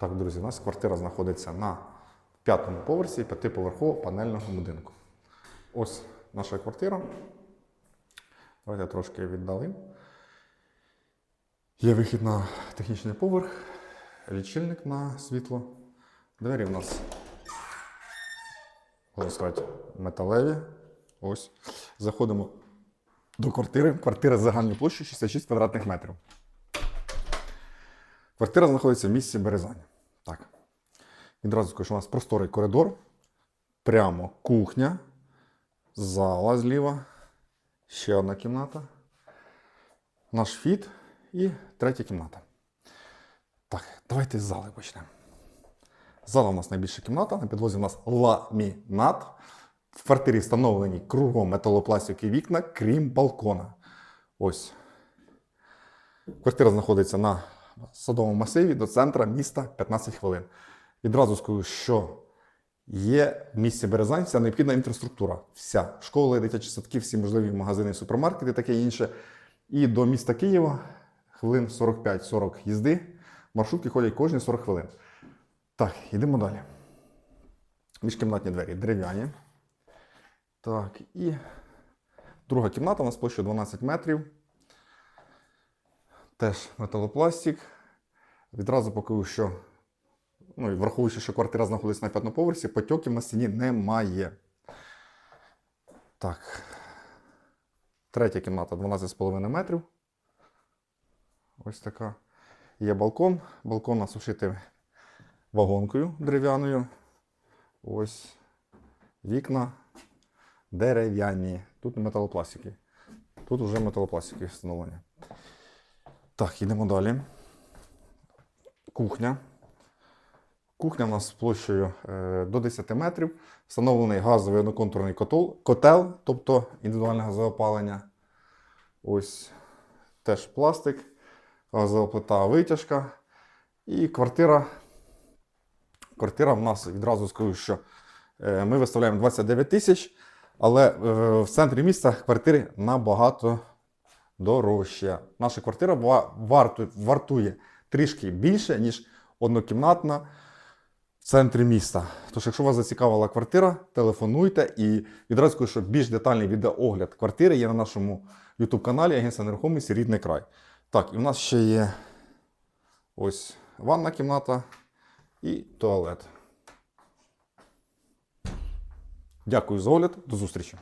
Так, друзі, у нас квартира знаходиться на п'ятому поверсі п'ятиповерхового панельного будинку. Ось наша квартира. Давайте трошки віддали. Є вихід на технічний поверх, лічильник на світло. Двері у нас, можна сказати, металеві. Ось. Заходимо до квартири. Квартира з загальною площею 66 квадратних метрів. Квартира знаходиться в місті Березань. Так. Відразу скажу, що у нас просторий коридор, прямо кухня, зала зліва, ще одна кімната, наш фіт і третя кімната. Так, давайте з зали почнемо. Зала у нас найбільша кімната, на підлозі у нас ламінат. В квартирі встановлені кругом металопластикові вікна, крім балкона. Ось. Квартира знаходиться на садовому масиві до центра міста 15 хвилин. Відразу скажу, що є в місті Березань вся необхідна інфраструктура. Вся школи, дитячі садки, всі можливі магазини, супермаркети, таке інше. І до міста Києва хвилин 45-40 їзди. Маршрутки ходять кожні 40 хвилин. Так, йдемо далі. Міжкімнатні двері дерев'яні. Так, і друга кімната у нас площею 12 метрів. Теж металопластик. Відразу покажу, що, ну, і враховуючи, що квартира знаходиться на п'ятому поверсі, потьоків на стіні немає. Так. Третя кімната 12,5 метрів. Ось така. Є балкон. Балкон у нас ушитий вагонкою дерев'яною. Ось вікна дерев'яні. Тут металопластики. Тут вже металопластики встановлені. Так, йдемо далі. Кухня. Кухня у нас площею е, до 10 метрів. Встановлений газовий одноконтурний котел, котел, тобто індивідуальне газове опалення. Ось теж пластик, газова плита витяжка. І квартира. Квартира в нас відразу скажу, що е, ми виставляємо 29 тисяч, але е, в центрі міста квартири набагато дорожче. Наша квартира ва- вартує, вартує трішки більше, ніж однокімнатна в центрі міста. Тож, якщо вас зацікавила квартира, телефонуйте і відразу скажу, що більш детальний відеоогляд квартири є на нашому YouTube каналі Агентства нерухомості Рідний край. Так, і в нас ще є ось ванна кімната і туалет. Дякую за огляд. До зустрічі!